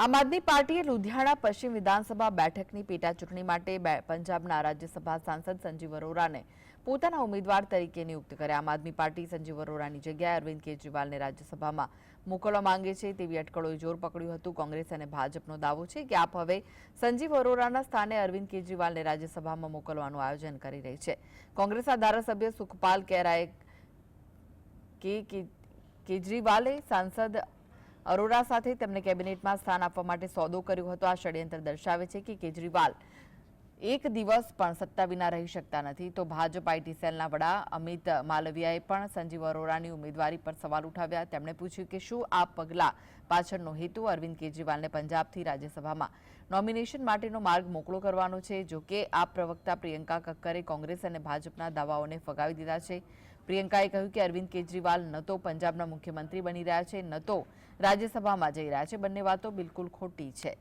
આમ આદમી પાર્ટીએ લુધિયાણા પશ્ચિમ વિધાનસભા બેઠકની પેટા ચૂંટણી માટે પંજાબના રાજ્યસભા સાંસદ સંજીવ અરોરાને પોતાના ઉમેદવાર તરીકે નિયુક્ત કર્યા. આમ આદમી પાર્ટી સંજીવ અરોરાની જગ્યાએ અરવિંદ કેજરીવાલને રાજ્યસભામાં મોકલવા માંગે છે તેવી અટકળોએ જોર પકડ્યું હતું. કોંગ્રેસ અને ભાજપનો દાવો છે કે આપ હવે સંજીવ અરોરાના સ્થાને અરવિંદ કેજરીવાલને રાજ્યસભામાં મોકલવાનું આયોજન કરી રહી છે. કોંગ્રેસના ધારાસભ્ય સુખપાલ કેરાએ કે કેજરીવાલે સાંસદ અરોરા સાથે તેમને કેબિનેટમાં સ્થાન આપવા માટે સોદો કર્યો હતો. આ ષડયંત્ર દર્શાવે છે કે કેજરીવાલ એક દિવસ પણ સત્તા વિના રહી શકતા નથી. તો ભાજપ આઈટી સેલના વડા અમિત માલવિયાએ પણ સંજીવ અરોરાની ઉમેદવારી પર સવાલ ઉઠાવ્યા. તેમણે પૂછ્યું કે શું આ પગલાં પાછળનો હેતુ અરવિંદ કેજરીવાલને પંજાબથી રાજ્યસભામાં નોમિનેશન માટેનો માર્ગ મોકળો કરવાનો છે? જો કે આ પ્રવક્તા પ્રિયંકા કક્કરે કોંગ્રેસ અને ભાજપના દાવાઓને ફગાવી દીધા છે. પ્રિયંકાએ કહ્યું કે અરવિંદ કેજરીવાલ ન તો પંજાબના મુખ્યમંત્રી બની રહ્યા છે, ન તો રાજ્યસભામાં જઈ રહ્યા છે. બંને વાતો બિલકુલ ખોટી છે.